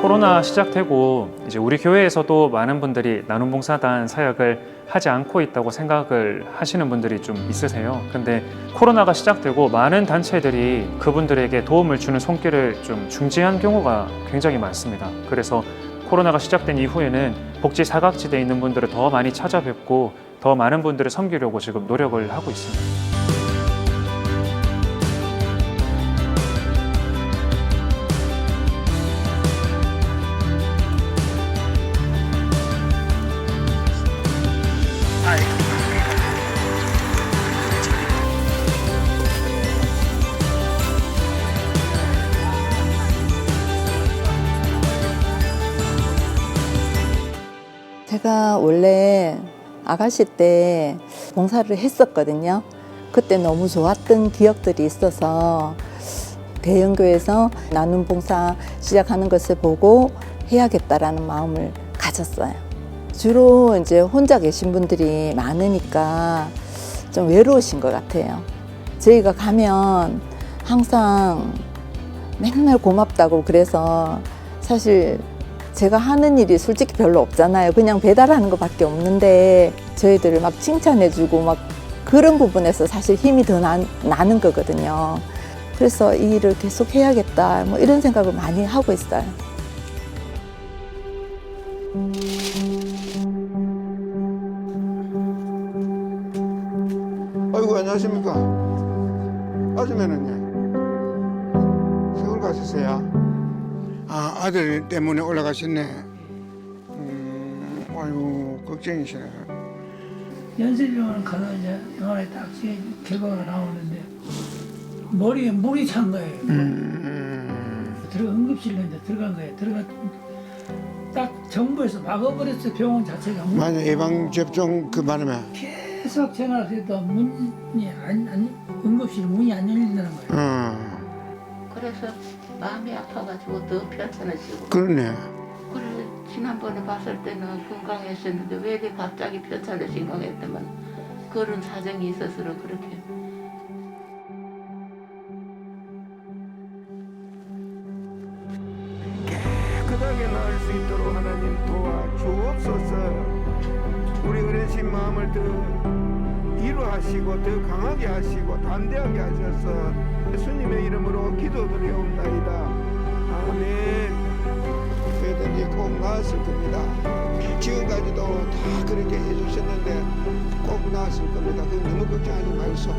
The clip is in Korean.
코로나 시작되고 이제 우리 교회에서도 많은 분들이 나눔 봉사단 사역을 하지 않고 있다고 생각을 하시는 분들이 좀 있으세요. 근데 코로나가 시작되고 많은 단체들이 그분들에게 도움을 주는 손길을 좀 중지한 경우가 굉장히 많습니다. 그래서 코로나가 시작된 이후에는 복지 사각지대에 있는 분들을 더 많이 찾아뵙고 더 많은 분들을 섬기려고 지금 노력을 하고 있습니다. 제가 원래 아가씨 때 봉사를 했었거든요. 그때 너무 좋았던 기억들이 있어서 대형교에서 나눔 봉사 시작하는 것을 보고 해야겠다라는 마음을 가졌어요. 주로 이제 혼자 계신 분들이 많으니까 좀 외로우신 것 같아요. 저희가 가면 항상 맨날 고맙다고 그래서 사실 제가 하는 일이 솔직히 별로 없잖아요. 그냥 배달하는 것밖에 없는데 저희들을 막 칭찬해주고 막 그런 부분에서 사실 힘이 더 나, 나는 거거든요. 그래서 이 일을 계속 해야겠다. 뭐 이런 생각을 많이 하고 있어요. 아이고 안녕하십니까? 아줌마는요 서울 가셨어요? 아 아들 때문에 올라가셨네. 음 아이고 걱정이시네. 연세병원 가서 이제 병원에 딱 제- 결과가 나오는데 머리에 물이 찬 거예요. 음, 들어 응급실로 이제 들어간 거예요. 들어가 딱 정부에서 막아버렸어 병원 자체가. 문- 만약 예방 접종 그 바람에 계속 전화를 해도 문이 안, 안 응급실 문이 안 열린다는 거예요. 어 그래서 마음이 아파가지고 더 편찮으시고. 그러네. 그래 지난번에 봤을 때는 건강했었는데 왜 이렇게 갑자기 편찮으신 거 했더만 그런 사정이 있어서 그렇게. 깨끗하게 나을 수 있도록 하나님 도와주옵소서 우리 어르신 마음을 더 위로하시고 더 강하게 하시고 담대하게 하셔서 예수님의 이름으로 기도드리옵나이다. 아멘. 그랬더니 꼭 나았을 겁니다. 지금까지도 다 그렇게 해주셨는데 꼭 나았을 겁니다. 그 너무 걱정하지 마시오